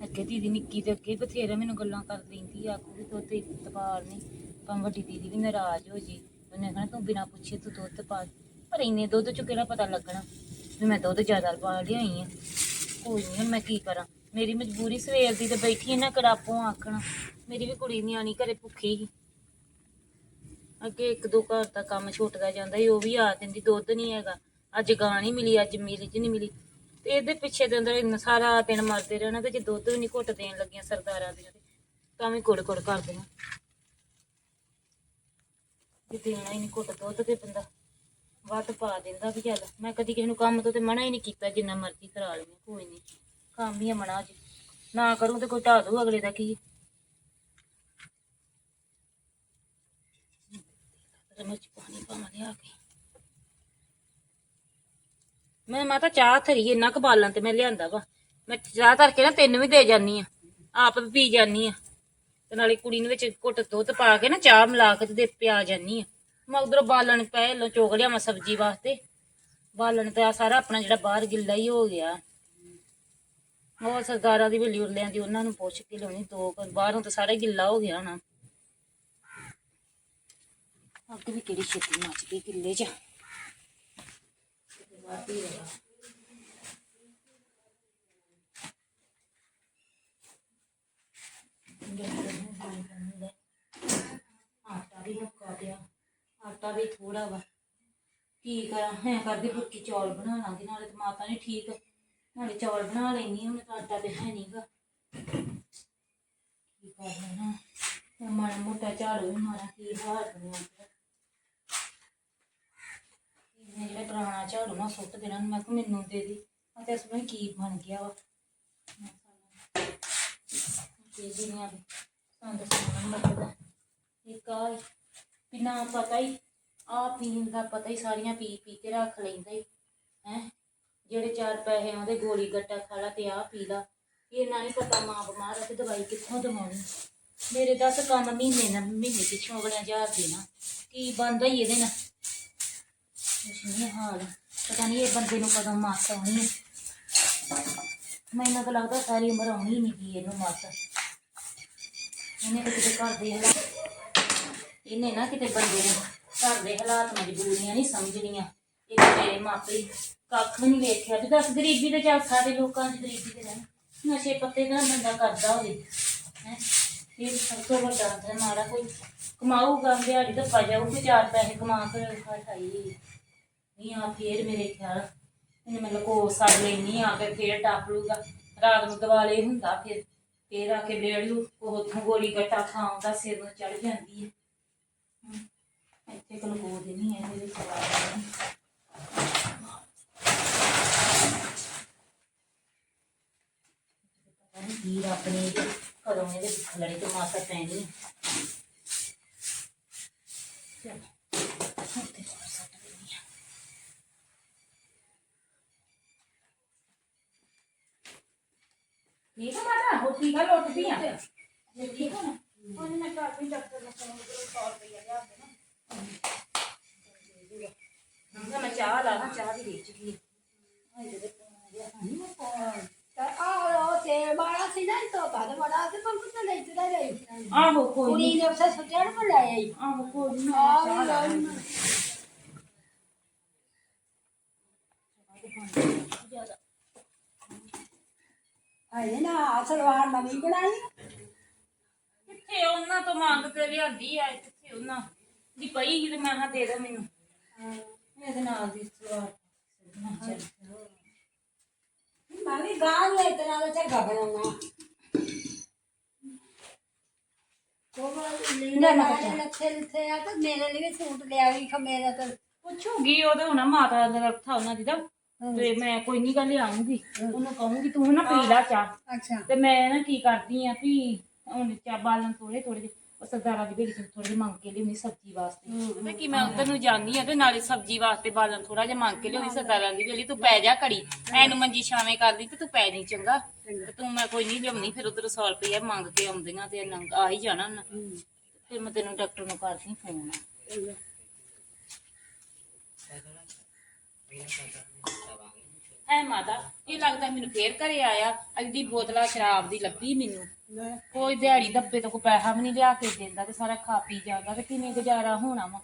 ਅੱਗੇ ਦੀਦੀ ਨਿੱਕੀ ਤੇ ਅੱਗੇ ਬਥੇਰੇ ਮੈਨੂੰ ਗੱਲਾਂ ਕਰ ਲੈਂਦੀ ਆ, ਆਖੂ ਵੀ ਦੁੱਧ ਇਤਬਾਰ ਨਹੀਂ ਪਰ ਵੱਡੀ ਦੀਦੀ ਵੀ ਨਾਰਾਜ਼ ਹੋ ਜੀ। ਉਹਨੇ ਕਹਣਾ ਤੂੰ ਬਿਨਾ ਪੁੱਛੇ ਤੂੰ ਦੁੱਧ ਪਾ ਪਰ ਇੰਨੇ ਦੁੱਧ ਚ ਕਿਹੜਾ ਪਤਾ ਲੱਗਣਾ ਵੀ ਮੈਂ ਦੁੱਧ ਜ਼ਿਆਦਾ ਪਾ ਲਿਆਈ ਆ। ਕੋਈ ਨਹੀਂ ਮੈਂ ਕੀ ਕਰਾਂ? ਮੇਰੀ ਮਜਬੂਰੀ ਸਵੇਰ ਦੀ ਤੇ ਬੈਠੀ ਨਾ ਕੜਾਪੋਂ ਆਖਣਾ। ਮੇਰੀ ਵੀ ਕੁੜੀ ਨਿਆਣੀ ਘਰੇ ਭੁੱਖੀ ਸੀ। ਅੱਗੇ ਇੱਕ ਦੋ ਘਰ ਦਾ ਕੰਮ ਛੁੱਟਦਾ ਜਾਂਦਾ ਸੀ, ਉਹ ਵੀ ਆ ਦਿੰਦੀ ਦੁੱਧ ਨਹੀਂ ਹੈਗਾ। ਅੱਜ ਗਾਂ ਨਹੀਂ ਮਿਲੀ, ਅੱਜ ਮਿਲੀ ਚ ਨਹੀਂ ਮਿਲੀ। ਤੇ ਇਹਦੇ ਪਿੱਛੇ ਦੇ ਅੰਦਰ ਇੰਨਾ ਸਾਰਾ ਦਿਨ ਮਰਦੇ ਰਹਿਣਾ ਤੇ ਜੇ ਦੁੱਧ ਵੀ ਨਹੀਂ ਘੁੱਟ ਦੇਣ ਲੱਗੀਆਂ ਸਰਦਾਰਾਂ ਦੀਆਂ ਤਾਂ ਵੀ ਕੁੜ ਕੁੜ ਕਰਦੀਆਂ ਜੇ ਦੇਣਾ ਹੀ ਨਹੀਂ ਘੁੱਟ ਦੁੱਧ ਤੇ ਬੰਦਾ ਵੱਧ ਪਾ ਦਿੰਦਾ ਵੀ ਚੱਲ। ਮੈਂ ਕਦੀ ਕਿਸੇ ਨੂੰ ਕੰਮ ਤੋਂ ਤੇ ਮਨਾ ਹੀ ਨਹੀਂ ਕੀਤਾ, ਜਿੰਨਾ ਮਰਜ਼ੀ ਕਰਾ ਲਈਏ ਕੋਈ ਨਹੀਂ ਕੰਮ ਹੀ ਆ ਮਨਾ ਜੀ ਨਾ ਕਰੂੰ ਤੇ ਕੋਈ ਢਾ ਦੂ ਅਗਲੇ ਦਾ ਕੀ। ਰਮਚ ਪਾਣੀ ਪਾ ਲਿਆ ਕੇ। ਮੈਂ ਮਾਤਾ ਚਾਹ ਧਰੀ ਇੰਨਾ ਕੁ ਬਾਲਣ ਤੇ ਮੈਂ ਲਿਆਂਦਾ ਵਾ। ਮੈਂ ਚਾਹ ਧਰ ਕੇ ਨਾ ਤੈਨੂੰ ਵੀ ਦੇ ਜਾਨੀ ਆ, ਆਪ ਵੀ ਪੀ ਜਾਨੀ ਆ। ਤੇ ਨਾਲੇ ਕੁੜੀ ਨੂੰ ਵਿੱਚ ਘੁੱਟ ਦੁੱਧ ਪਾ ਕੇ ਨਾ ਚਾਹ ਮਿਲਾ ਕੇ ਤੇ ਦੇ ਪਿਆ ਜਾਨੀ ਆ। ਮੈਂ ਉਧਰੋਂ ਬਾਲਣ ਪੈ, ਲੋ ਚੋਗ ਲਿਆ ਮੈਂ ਸਬਜ਼ੀ ਵਾਸਤੇ। ਬਾਲਣ ਤੇ ਆ ਸਾਰਾ ਆਪਣਾ ਜਿਹੜਾ ਬਾਹਰ ਗਿੱਲਾ ਹੀ ਹੋ ਗਿਆ। ਉਹ ਸਰਦਾਰਾਂ ਦੀ ਵੇਲੀ ਉਰਲਿਆਂ ਦੀ ਉਹਨਾਂ ਨੂੰ ਪੁੱਛ ਕੇ ਲਾਉਣੀ ਦੋ ਕੁ- ਬਾਹਰੋਂ ਤਾਂ ਸਾਰਾ ਹੀ ਗਿੱਲਾ ਹੋ ਗਿਆ ਹੋਣਾ। ਅੱਗ ਵੀ ਕਿਹੜੀ ਛੇਤੀ ਮੱਚ ਗਈ ਗਿੱਲੇ 'ਚ। ਆਟਾ ਵੀ ਮੁੱਕਾ ਪਿਆ, ਆਟਾ ਵੀ ਥੋੜਾ ਵਾ। ਕੀ ਕਰਾਂ ਹੈ ਕਰਦੀ ਭੁੱਕੀ ਚੌਲ ਬਣਾ ਲਾਂਗੇ ਨਾਲੇ ਤੇ ਮਾਤਾ ਨੇ ਠੀਕ। ਨਾਲੇ ਚੌਲ ਬਣਾ ਲੈਣੀ ਹੁਣ ਆਟਾ ਤੇ ਹੈ ਨਹੀਂਗਾ ਕੀ ਕਰਨਾ ਨਾ ਹੁਣ ਮਾੜਾ ਮੋਟਾ ਝਾੜੂ ਵੀ ਮਾਰਾਂ, ਕੀ ਹਾਲ ਬਣਿਆ ਇਹਨੇ ਜਿਹੜਾ ਪੁਰਾਣਾ ਝਾੜੂ ਨਾ ਸੁੱਟ ਦੇਣਾ ਮੈਂ ਕਿਹਾ ਮੈਨੂੰ ਦੇ ਦੀ। ਆ ਤੇ ਇਸ ਕੀ ਬਣ ਗਿਆ ਵਾ? ਤੇ ਜਿਹੜੀਆਂ ਸੰਦ ਸੁਣਨ ਲੱਗਦਾ। ਇੱਕ ਆ ਬਿਨਾ ਪਤਾ ਹੀ ਆ ਪੀਣ ਦਾ ਪਤਾ ਹੀ ਸਾਰੀਆਂ ਪੀ ਪੀ ਕੇ ਰੱਖ ਲੈਂਦਾ ਹੀ ਹੈ? ਜਿਹੜੇ ਚਾਰ ਪੈਸੇ ਆਉਂਦੇ ਗੋਲੀ ਗੱਟਾ ਖਾ ਲਾ ਤੇ ਆ ਪੀ ਲਾ। ਇਹ ਨਹੀਂ ਪਤਾ ਮਾਂ ਬਿਮਾਰ ਹੈ ਤੇ ਦਵਾਈ ਕਿੱਥੋਂ ਦਵਾਉਣੀ? ਮੇਰੇ ਦਸ ਕੰਮ ਮਹੀਨੇ ਨਾ ਮਹੀਨੇ ਪਿੱਛੋਂ ਅਗਲਿਆਂ ਹਜ਼ਾਰ ਦੇਣਾ ਕੀ ਬੰਦਾ ਹੀ ਇਹਦੇ ਨਾਲ? ਕੁਛ ਨਹੀਂ ਹਾਲ, ਪਤਾ ਨਹੀਂ ਇਹ ਬੰਦੇ ਨੂੰ ਕਦੋਂ ਮੱਤ ਆਉਣੀ ਹੈ ਮੈਨੂੰ ਤਾਂ ਲੱਗਦਾ ਸਾਰੀ ਉਮਰ ਆਉਣੀ ਨਹੀਂ ਗਈ ਇਹਨੂੰ ਮੱਤ। ਇਹਨੇ ਤਾਂ ਕਿਤੇ ਘਰ ਦੇ ਹਾਲਾਤ ਇਹਨੇ ਨਾ ਕਿਤੇ ਬੰਦੇ ਨੂੰ ਘਰ ਦੇ ਹਾਲਾਤ ਮਜਬੂਰੀਆਂ ਨਹੀਂ ਸਮਝਣੀਆਂ। ਇਹ ਮੇਰੇ ਮਾਪੇ ਕੱਖ ਵੀ ਨਹੀਂ ਵੇਖਿਆ। ਵੀ ਦੱਸ ਗਰੀਬੀ ਦੇ ਚੱਲ ਦੇ ਲੋਕਾਂ ਦੀ ਗਰੀਬੀ ਦੇ ਰਹਿਣ ਨਸ਼ੇ ਪੱਤੇ ਦਾ ਬੰਦਾ ਕਰਦਾ ਹੋਵੇ, ਹੈ, ਇਹ ਸਭ ਤੋਂ ਵੱਡਾ ਹੁੰਦਾ ਮਾਰਾ ਕੋਈ ਕਮਾਊਗਾ, ਦਿਹਾੜੀ ਤਾਂ ਪਾ ਜਾਊ ਚਾਰ ਪੈਸੇ ਕਮਾ ਕੇ ਖਾਈ ਨਹੀਂ ਆ, ਫੇਰ ਮੇਰੇ ਖਿਆਲ ਇਹਨੇ ਮੈਨੂੰ ਕੋ ਸੜ ਲੈਣੀ ਆ ਕੇ ਫੇਰ ਟੱਪ ਲੂਗਾ ਰਾਤ ਨੂੰ ਦਿਵਾਲੇ ਹੁੰਦਾ, ਫਿਰ ਫੇਰ ਆ ਕੇ ਬੇੜ ਲੂ ਉਹ ਉੱਥੋਂ ਗੋਲੀ ਕੱਟਾ ਖਾਉਂਦਾ ਸਿਰ ਨੂੰ ਚੜ ਜਾਂਦੀ ਹੈ, ਇੱਥੇ ਕੋਲ ਗੋਦ ਨਹੀਂ ਹੈ ਇਹਦੇ ਸਵਾਲ ਕੀ ਆਪਣੇ ਕਦੋਂ ਇਹਦੇ ਖਲੜੇ ਤੋਂ ਮਾਸਾ ਪੈਣੀ ਠੀਕ ਹੈ ਮਾਤਾ? ਹੋ ਠੀਕ ਹੈ ਲੁੱਟ ਪਈ ਆ? ਜੇ ਠੀਕ ਹੈ ਨਾ ਉਹਨੇ ਮੈਂ ਘਰ ਵੀ ਡਾਕਟਰ ਨੂੰ ਫੋਨ ਕਰੋ 100 ਰੁਪਇਆ ਲਿਆ ਦੇ ਨਾ। ਮੈਂ ਚਾਹ ਲਾ ਨਾ ਚਾਹ ਵੀ ਦੇ ਚੁੱਕੀ ਹੈ ਆਹ ਨਾ। ਆਹੋ ਕੋਈ ਨੇ ਮੈਂ ਚਾਹ ਲਾ ਸਲਵਾਰ ਨਵੀਂ ਬਣਾਈ। ਕਿੱਥੇ ਉਹਨਾਂ ਤੋਂ ਮੰਗ ਕੇ ਲਿਆਂਦੀ ਆ ਕਿੱਥੇ ਉਹਨਾਂ ਦੀ ਪਈ ਸੀ ਤੇ ਮੈਂ ਕਿਹਾ ਦੇ ਦੋ ਮੈਨੂੰ। ਇਹਦੇ ਨਾਲ ਦੀ ਸਲਵਾਰ। ਤੇ ਮੇਰੇ ਲਈ ਵੀ ਸੂਟ ਲਿਆ ਵੀ ਮੇਰਾ ਤਾਂ ਪੁੱਛੂਗੀ ਉਹਦੇ ਹੁਣ ਮਾਤਾ ਦਾ ਰੱਖਾ ਉਹਨਾਂ ਦੀ ਦਾ ਤੇ ਮੈਂ ਕੋਈ ਨਹੀਂ ਗੱਲ ਆਉਂਗੀ ਉਹਨੂੰ ਕਹੂੰਗੀ ਤੂੰ ਨਾ ਪੀ ਲੈ ਚਾਹ। ਅੱਛਾ। ਤੇ ਮੈਂ ਨਾ ਕੀ ਕਰਦੀ ਆ ਵੀ ਹੁਣ ਚਾਹ ਬਾਲਣ ਥੋੜੇ ਥੋੜੇ ਉਹ ਸਰਦਾਰਾਂ ਦੀ ਬੇੜੀ ਥੋੜੀ ਜਿਹੀ ਮੰਗ ਕੇ ਲਿਆਉਣੀ ਸਬਜ਼ੀ ਵਾਸਤੇ। ਤੇ ਕੀ ਮੈਂ ਉਧਰ ਨੂੰ ਆ ਤੇ ਨਾਲੇ ਸਬਜ਼ੀ ਵਾਸਤੇ ਬਾਲਣ ਥੋੜਾ ਜਿਹਾ ਮੰਗ ਕੇ ਲਿਆਉਣੀ ਸਰਦਾਰਾਂ ਦੀ ਬੇੜੀ ਤੂੰ ਪੈ ਜਾ ਘੜੀ। ਐਨੂੰ ਮੰਜੀ ਛਾਵੇਂ ਕਰਦੀ ਤੇ ਤੂੰ ਪੈ ਨਹੀਂ ਚੰਗਾ। ਤੇ ਤੂੰ ਮੈਂ ਕੋਈ ਨਹੀਂ ਲਿਆਉਣੀ ਫਿਰ ਉਧਰ 100 ਰੁਪਏ ਮੰਗ ਕੇ ਆਉਂਦੀਆਂ ਤੇ ਨੰਗ ਆ ਹੀ ਜਾਣਾ ਉਹਨਾਂ ਫਿਰ ਮੈਂ ਤੈਨੂੰ ਡਾਕਟਰ ਨੂੰ ਕਰਦੀ ਫੋਨ। ਐ ਮਾਤਾ ਇਹ ਲੱਗਦਾ ਮੈਨੂੰ ਫੇਰ ਘਰੇ ਆਇਆ ਅੱਧੀ ਬੋਤਲਾਂ ਸ਼ਰਾਬ ਦੀ ਲੱਭੀ ਮੈਨੂੰ। ਕੋਈ ਦਿਹਾੜੀ ਦੱਬੇ ਤੋਂ ਕੋਈ ਪੈਸਾ ਵੀ ਨਹੀਂ ਲਿਆ ਕੇ ਦਿੰਦਾ ਤੇ ਸਾਰਾ ਖਾ ਪੀ ਜਾਂਦਾ ਤੇ ਕਿਵੇਂ ਗੁਜ਼ਾਰਾ ਹੋਣਾ ਵਾ?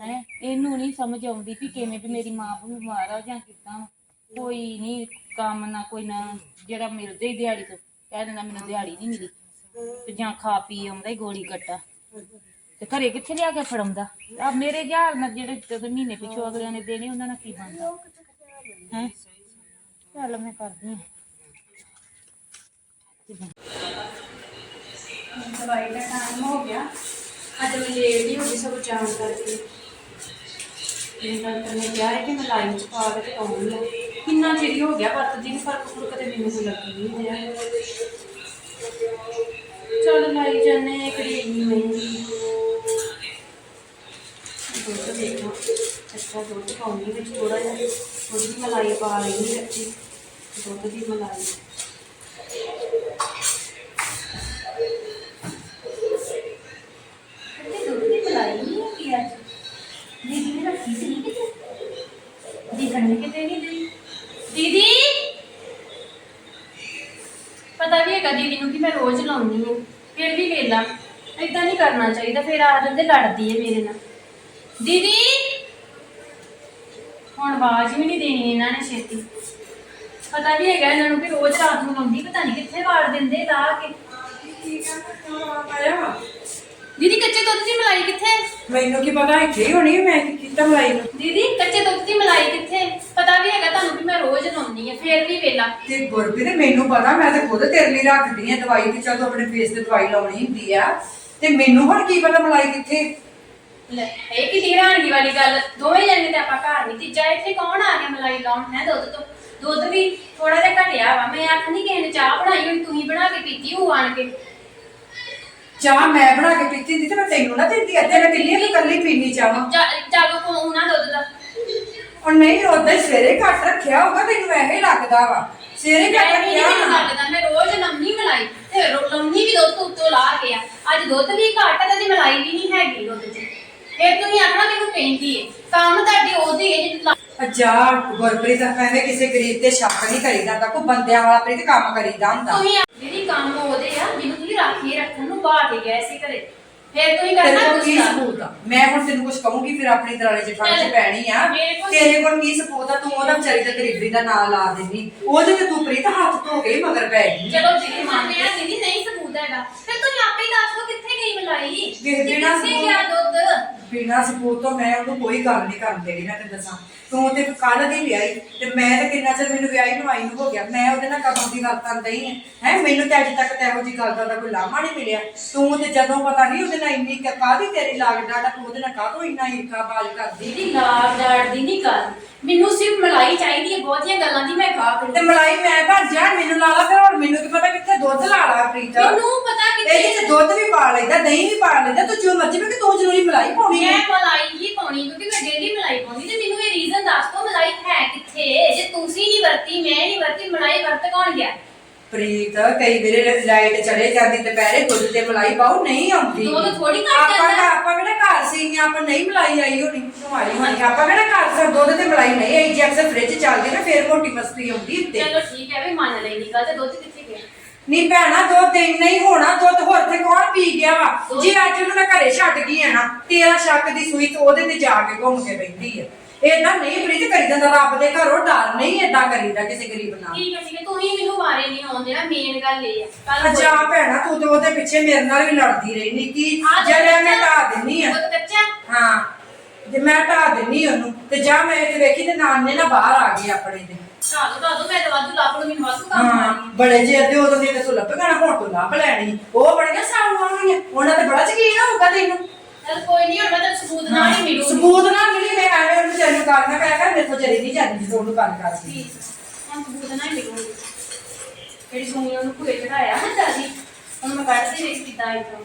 ਹੈ ਇਹਨੂੰ ਨਹੀਂ ਸਮਝ ਆਉਂਦੀ ਵੀ ਕਿਵੇਂ ਵੀ ਮੇਰੀ ਮਾਂ ਬਿਮਾਰ ਆ ਜਾਂ ਕਿੱਦਾਂ ਵਾ। ਕੋਈ ਨਹੀਂ ਕੰਮ ਨਾ ਕੋਈ ਨਾ ਜਿਹੜਾ ਮਿਲਦੇ ਹੀ ਦਿਹਾੜੀ ਤੋਂ ਕਹਿ ਦਿੰਦਾ ਮੈਨੂੰ ਦਿਹਾੜੀ ਨਹੀਂ ਮਿਲੀ। ਤੇ ਜਾਂ ਖਾ ਪੀ ਆਉਂਦਾ ਹੀ ਗੋਲੀ ਕੱਟਾ ਤੇ ਘਰੇ ਕਿੱਥੇ ਲਿਆ ਕੇ ਫੜਾਉਂਦਾ? ਆ ਮੇਰੇ ਯਾਰ ਨਾਲ ਜਿਹੜੇ ਜਦੋਂ ਮਹੀਨੇ ਪਿੱਛੋਂ ਅਗਲਿਆਂ ਨੇ ਦੇਣੇ ਉਹਨਾਂ ਨਾਲ ਕੀ ਬਣਦਾ? ਹੈ? ਚੱਲ ਮੈਂ ਕਰਦੀ ਹਾਂ। ਦਵਾਈ ਦਾ ਟਾਈਮ ਹੋ ਗਿਆ। ਅੱਜ ਮੈਂ ਲੇਟ ਹੀ ਹੋ ਗਈ ਸਭ ਜਾਣ ਕਰਕੇ। ਮੇਰੇ ਡਾਕਟਰ ਨੇ ਕਿਹਾ ਹੈ ਕਿ ਮੈਂ ਲਾਈਨ ਚ ਪਾ ਕੇ ਤੇ ਕਿੰਨਾ ਚਿਰ ਹੋ ਗਿਆ ਵਰਤਦੀ ਨੂੰ ਫ਼ਰਕ ਫੁਰਕ ਤੇ ਮੈਨੂੰ ਕੋਈ ਲੱਗ ਨਹੀਂ ਰਿਹਾ। ਚਲ ਲਾਈ ਜਾਨੇ ਇੱਕ ਇੰਨੀ ਮਹਿੰਗੀ ਦੁੱਧ ਦੇਖੋ। ਅੱਛਾ, ਦੁੱਧ ਪਾਉਣੀ ਵਿੱਚ ਥੋੜਾ ਜਿਹਾ। ਥੋੜੀ ਮਲਾਈ ਪਾ ਲਈ ਰੱਖੀ ਦੁੱਧ ਦੀ ਮਲਾਈ। ਤੇ ਦੁੱਧ ਦੀ ਮਲਾਈ ਨਹੀਂ ਹੈਗੀ ਅੱਜ ਦੀਦੀ ਨੇ ਰੱਖੀ ਸੀ ਕਿਤੇ? ਦੀਦੀ ਨੇ ਕਿਤੇ ਨਹੀਂ ਲਈ ਦੀਦੀ! ਪਤਾ ਵੀ ਹੈਗਾ ਦੀਦੀ ਨੂੰ ਕਿ ਮੈਂ ਰੋਜ਼ ਲਾਉਂਦੀ ਹਾਂ। ਫਿਰ ਵੀ ਵੇਲਾ ਏਦਾਂ ਨਹੀਂ ਕਰਨਾ ਚਾਹੀਦਾ, ਫਿਰ ਆ ਜਾਂਦੇ ਲੜਦੀ ਹੈ ਮੇਰੇ ਨਾਲ। ਦੀਦੀ! ਹੁਣ ਆਵਾਜ਼ ਵੀ ਨਹੀਂ ਦੇਣੀ ਇਹਨਾਂ ਨੇ ਛੇਤੀ। ਪਤਾ ਵੀ ਹੈਗਾ ਇਹਨਾਂ ਨੂੰ ਕਿ ਰੋਜ਼ ਰਾਤ ਨੂੰ ਲਾਉਂਦੀ ਪਤਾ ਨਹੀਂ ਕਿੱਥੇ ਵਾੜ ਦਿੰਦੇ ਲਾ ਕੇ। ਦੀਦੀ ਕੱਚੇ ਦੁੱਧ ਦੀ ਮਲਾਈ ਕਿੱਥੇ? ਮੈਨੂੰ ਕੀ ਪਤਾ ਇੱਥੇ ਹੀ ਹੋਣੀ ਮੈਂ ਕੀ ਕੀਤਾ ਮਲਾਈ ਨੂੰ? ਦੀਦੀ ਕੱਚੇ ਦੁੱਧ ਦੀ ਮਲਾਈ ਕਿੱਥੇ? ਪਤਾ ਵੀ ਹੈਗਾ ਤੁਹਾਨੂੰ ਕਿ ਮੈਂ ਰੋਜ਼ ਲਾਉਂਦੀ ਆ ਫੇਰ ਵੀ ਵੇਲਾ। ਤੇ ਗੁਰਪ੍ਰੀਤ ਮੈਨੂੰ ਪਤਾ ਮੈਂ ਤੇ ਖੁਦ ਤੇਰੇ ਲਈ ਰੱਖਦੀ ਆ ਦਵਾਈ ਤੇ ਚੱਲ ਆਪਣੇ ਫੇਸ ਤੇ ਦਵਾਈ ਲਾਉਣੀ ਹੁੰਦੀ ਆ। ਤੇ ਮੈਨੂੰ ਹੁਣ ਕੀ ਪਤਾ ਮਲਾਈ ਕਿੱਥੇ? ਲੈ ਇਹ ਕੀ ਹੈਰਾਨਗੀ ਵਾਲੀ ਗੱਲ। ਦੋਵੇਂ ਜਣੇ ਤੇ ਆਪਾਂ ਘਰ ਨਹੀਂ। ਤੀਜਾ ਇੱਥੇ ਕੌਣ ਆ ਗਿਆ ਮਲਾਈ ਲਾਉਣ? ਹੈ ਦੁੱਧ ਤੋਂ? ਦੁੱਧ ਵੀ ਥੋੜਾ ਜਿਹਾ ਘਟਿਆ ਵਾ। ਮੈਂ ਆਖਣੀ ਕਿਸੇ ਨੇ ਚਾਹ ਬਣਾਈ ਹੋਈ ਤੁਸੀਂ ਬਣਾ ਕੇ ਪੀਤੀ ਹੋ ਆਣ ਕੇ। ਚਾਹ ਮੈਂ ਬਣਾ ਕੇ ਪੀਤੀ ਹੁੰਦੀ ਤੇ ਮੈਂ ਤੈਨੂੰ ਨਾ ਦਿੰਦੀ ਅੱਧੇ ਮੈਂ ਕਿੰਨੀ ਤੂੰ ਕੱਲੀ ਪੀਣੀ ਚਾਹ। ਚਾਲੂ ਕੋ ਨਾ ਦੁੱਧ ਦਾ। ਹੁਣ ਨਹੀਂ ਉਹਦਾ ਸਵੇਰੇ ਘੱਟ ਰੱਖਿਆ ਹੋਗਾ ਤੈਨੂੰ ਐਵੇਂ ਲੱਗਦਾ ਵਾ। ਸਵੇਰੇ ਘੱਟ ਮੈਂ ਰੱਖਿਆ ਨਹੀਂ ਹੋਣਾ। ਲੱਗਦਾ। ਮੈਂ ਰੋਜ਼ ਲੰਮੀ ਮਲਾਈ ਤੇ ਰੋ- ਲੰਮੀ ਵੀ ਦੁੱਧ ਤੋਂ ਉੱਤੋਂ ਲਾ ਕੇ ਆ। ਅੱਜ ਦੁੱਧ ਵੀ ਘੱਟ ਤੇ ਮਲਾਈ ਵੀ ਨਹੀਂ ਹੈਗੀ ਦੁੱਧ 'ਚ। ਫਿਰ ਤੁਸੀਂ ਆਖਣਾ ਮੈਨੂੰ ਕਹਿੰਦੀ ਏ। ਕੰਮ ਤੁਹਾਡੀ ਉਹਦੀ ਏ ਜਿਹਨੂੰ ਅੱਜਾ ਗੁਰਪ੍ਰੀਤ ਐਵੇਂ ਕਿਸੇ ਗਰੀਬ ਤੇ ਸ਼ੱਕ ਨਹੀਂ ਕਰੀਦਾ ਤਾਂ ਕੋਈ ਬੰਦਿਆਂ ਵਾਲਾ ਪ੍ਰੀਤ ਕੰਮ ਕਰੀਦਾ ਹੁੰਦਾ। ਤੁਸੀਂ ਜਿਹੜੀ ਕੰਮ ਉਹਦੇ ਆ ਜਿਹਨੂੰ ਤੁਸੀਂ ਰਾਖੀ ਰੱਖਣ ਨੂੰ ਬਾਹਰ ਕੇ ਗਏ ਸੀ ਘਰੇ। ਫਿਰ ਤੁਸੀਂ ਤੇਰੇ ਕਰਨਾ ਕੋਲ ਕੀ ਗੁੱਸਾ ਸਬੂਤ ਆ? ਮੈਂ ਹੁਣ ਤੈਨੂੰ ਕੁਝ ਕਹੂੰਗੀ ਫਿਰ ਆਪਣੀ ਦਰਾਲੇ ਜਠਾਣੀ ਚ ਪੈਣੀ ਆ। ਮੇਰੇ ਕੋਲ- ਤੇਰੇ ਕੋਲ ਕੀ ਸਬੂਤ ਆ? ਤੂੰ ਉਹਦਾ ਵਿਚਾਰੀ ਦਾ ਗਰੀਬੀ ਦਾ ਨਾਂ ਲਾ ਦੇਣੀ ਉਹਦੇ ਤੇ ਤੂੰ ਪ੍ਰੀਤ ਹੱਥ ਧੋ ਕੇ ਹੀ ਮਗਰ ਪੈ ਗਈ। ਚਲੋ ਦੀਦੀ ਮੰਨਦੇ ਆ ਦੀਦੀ ਨਹੀਂ ਸਬੂਤ ਹੈਗਾ। ਫਿਰ ਤੁਸੀਂ ਆਪੇ ਹੀ ਦੱਸ ਦਿਓ ਕਿੱਥੇ ਗਈ ਮਲਾਈ? ਦੇਖ ਦੇਣਾ ਕਿੱਥੇ। ਗਿਆ ਦੁੱਧ? ਬਿਨਾਂ ਸਬੂਤ ਤੋਂ ਮੈਂ ਉਹਨੂੰ ਕੋਈ ਗੱਲ ਨਹੀਂ ਕਰਨ ਦੇਣੀ ਮੈਂ ਤੈਨੂੰ ਦੱਸਾਂ। ਤੂੰ ਤੇ ਕੱਲ ਦੀ ਵਿਆਹੀ ਤੇ ਮੈਂ ਤੇ ਕਿੰਨਾ ਚਿਰ ਮੈਨੂੰ ਵਿਆਹੀ ਨੂੰ ਆਈ ਨੂੰ ਹੋ ਗਿਆ ਮੈਂ ਉਹਦੇ ਨਾਲ ਕਦੋਂ ਦੀ ਗੱਲ ਕਰਨ ਦਈ ਹੈ ਹੈ ਮੈਨੂੰ ਤੇ ਅੱਜ ਤੱਕ ਤੇ ਇਹੋ ਜੀ ਗੱਲ ਦਾ ਤਾਂ ਕੋਈ ਲਾਮਾ ਨਹੀਂ ਮਿਲਿਆ। ਤੂੰ ਤੇ ਜਦੋਂ ਪਤਾ ਨਹੀਂ ਉਹਦੇ ਨਾਲ ਇੰਨੀ ਕਾਹਦੀ ਤੇਰੀ ਲਾਗ ਡਾਟਾ ਤੂੰ ਉਹਦੇ ਨਾਲ ਕਾਹਤੋਂ ਇੰਨਾ ਈਰਖਾ ਬਾਜ ਕਰਦੀ? ਦੀਦੀ ਲਾੜ ਦੀ ਨਹੀਂ ਗੱਲ। ਮੈਨੂੰ ਸਿਰਫ ਮਲਾਈ ਚਾਹੀਦੀ ਹੈ ਬਹੁਤੀਆਂ ਗੱਲਾਂ ਦੀ ਮੈਂ ਖਾ ਤੇ ਮਲਾਈ ਮੈਂ ਭੱਜ ਜਾ ਮੈਨੂੰ ਲਾ ਲਾ ਫਿਰ ਹੁਣ ਮੈਨੂੰ ਕੀ ਪਤਾ ਕਿੱਥੇ ਪ੍ਰੀਤ। ਮੈਨੂੰ ਪਤਾ ਇਹਦੇ ਕਿੱਥੇ ਚ ਦੁੱਧ ਵੀ ਪਾ ਲੈਂਦਾ ਦਹੀਂ ਵੀ ਪਾ ਲੈਂਦਾ ਤੂੰ ਜੋ ਮਰਜ਼ੀ ਕਿ ਤੂੰ ਜ਼ਰੂਰੀ ਮਲਾਈ ਪਾਉਣੀ ਹੈ। ਮੈਂ ਮਲਾਈ ਹੀ ਪਾਉਣੀ ਕਿਉਂਕਿ ਮੈਂ ਡੇਲੀ ਮਲਾਈ ਪਾਉਂਦੀ ਤੇ ਮੈਨੂੰ ਇਹ ਰੀਜ਼ਨ ਦੱਸ ਦਿਓ ਮਲਾਈ ਹੈ ਕਿੱਥੇ? ਜੇ ਤੁਸੀਂ ਨਹੀਂ ਵਰਤੀ ਮੈਂ ਨਹੀਂ ਵਰਤੀ ਮਲਾਈ ਵਰਤ ਕੌਣ ਗਿਆ? ਪ੍ਰੀਤ ਕਈ ਵੇਲੇ ਲਾਈਟ ਚਲੇ ਜਾਂਦੀ ਦੁਪਹਿਰੇ ਦੁੱਧ ਤੇ ਮਲਾਈ ਪਾਉ ਨਹੀਂ ਆਉਂਦੀ। ਦੁੱਧ ਥੋੜ੍ਹੀ ਘੱਟ ਆਪਾਂ ਜਾਂਦਾ। ਕਿਹੜਾ- ਆਪਾਂ ਕਿਹੜਾ ਘਰ ਸੀ ਆਪਾਂ ਨਹੀਂ ਮਲਾਈ ਆਈ ਹੋਣੀ ਤੂੰ ਆਈ ਹੋਣੀ ਆਪਾਂ ਕਿਹੜਾ ਘਰ ਸੀ ਦੁੱਧ ਤੇ ਮਲਾਈ ਨਹੀਂ ਆਈ ਜੇ ਅਕਸਰ ਫ੍ਰਿਜ ਚੱਲਦੀ ਨਾ ਫੇਰ ਮੋਟੀ ਮਸਤੀ ਆਉਂਦੀ ਉੱਤੇ। ਚਲੋ ਠੀਕ ਹੈ ਵੀ ਮੰਨ ਲਈ ਨਿਕਲ ਤੇ ਦੁੱਧ ਕਿੱਥੇ ਨਹੀਂ ਭੈਣਾ ਦੁੱਧ ਇੰਨਾ ਹੀ ਹੋਣਾ ਦੁੱਧ ਹੋਰ ਤੇ ਕੌਣ ਪੀ ਗਿਆ ਵਾ? ਜੇ ਅੱਜ ਉਹਨੂੰ ਮੈਂ ਘਰੇ ਛੱਡ ਗਈ ਆ ਨਾ ਤੇਰਾ ਸ਼ੱਕ ਦੀ ਸੂਈ ਤੇ ਉਹਦੇ ਤੇ ਜਾ ਕੇ ਘੁੰਮ ਕੇ ਬੈਠੀ ਆ। ਏਦਾਂ ਨਹੀਂ ਪ੍ਰੀਤ ਕਰੀਦਾ ਹੁੰਦਾ ਰੱਬ ਦੇ ਘਰੋਂ ਡਰ ਨਹੀਂ ਏਦਾਂ ਕਰੀਦਾ ਕਿਸੇ ਗਰੀਬ ਨਾਲ। ਠੀਕ ਹੈ ਠੀਕ ਹੈ ਮੈਨੂੰ ਮਾਰੇ ਨਹੀਂ ਆਉਣ ਦੇਣਾ ਮੇਨ ਗੱਲ ਇਹ ਆ। ਅੱਛਾ ਭੈਣਾ ਤੂੰ ਤੇ ਉਹਦੇ ਪਿੱਛੇ ਮੇਰੇ ਨਾਲ ਵੀ ਲੜਦੀ ਰਹਿਨੀ ਕੀ ਜਿਹੜਾ ਮੈਂ ਢਾ ਦਿੰਨੀ ਆ। ਕੱਚਾ ਹਾਂ ਜੇ ਮੈਂ ਢਾ ਦਿੰਨੀ ਉਹਨੂੰ ਤੇ ਜਾ ਮੈਂ ਤੇ ਵੇਖੀ ਤੇ ਨਾਨੇ ਨਾ ਬਾਹਰ ਆ ਗਏ ਆਪਣੇ ਦੇ ਚਾਲੋ ਦਾਦੂ ਮੈਂ ਤਾਂ ਵਾਧੂ ਲੱਭ ਲੂ ਮੈਨੂੰ ਵਾਧੂ ਕੰਮ ਹਾਂ ਆ। ਬੜੇ ਜੇ ਦੇ ਉਦੋਂ ਦੀ ਤੇ ਤੂੰ ਲੱਭ ਗਾਣਾ ਹੁਣ ਤੂੰ ਲੱਭ ਲੈਣੀ। ਉਹ ਬੜੀਆਂ ਸਾਊਆਂ ਹੋਣਗੀਆਂ ਉਹਨਾਂ ਤੇ ਬੜਾ ਯਕੀਨ ਹੋਊਗਾ ਤੈਨੂੰ। ਚਲ ਕੋਈ ਨਹੀਂ ਹੁਣ ਮੈਂ ਤੈਨੂੰ ਸਬੂਤ ਨਾਲ ਹੀ ਮਿਲੂੰਗੀ। ਸਬੂਤ ਨਾ ਮਿਲੀ ਮੈਂ ਐਵੇਂ ਉਹਨੂੰ ਚੱਲ ਨੂੰ ਕਰਨਾ ਪਿਆ ਕਰ ਮੇਰੇ ਤੋਂ ਜਰੀ ਨਹੀਂ ਜਾਂਦੀ ਜਦੋਂ ਉਹਨੂੰ ਗੱਲ ਕਰਦੀ ਠੀਕ ਹੁਣ ਸਬੂਤ ਨਾਲ ਹੀ ਮਿਲੂੰਗੀ। ਜਿਹੜੀ ਸੂਈ ਉਹਨੂੰ ਭੁਰੇ ਚੜਾਇਆ ਦਾਦੀ ਹੁਣ ਮੈਂ ਕੱਢਦੀ ਰਹੀ ਕਿਦਾਂ ਇਥੋਂ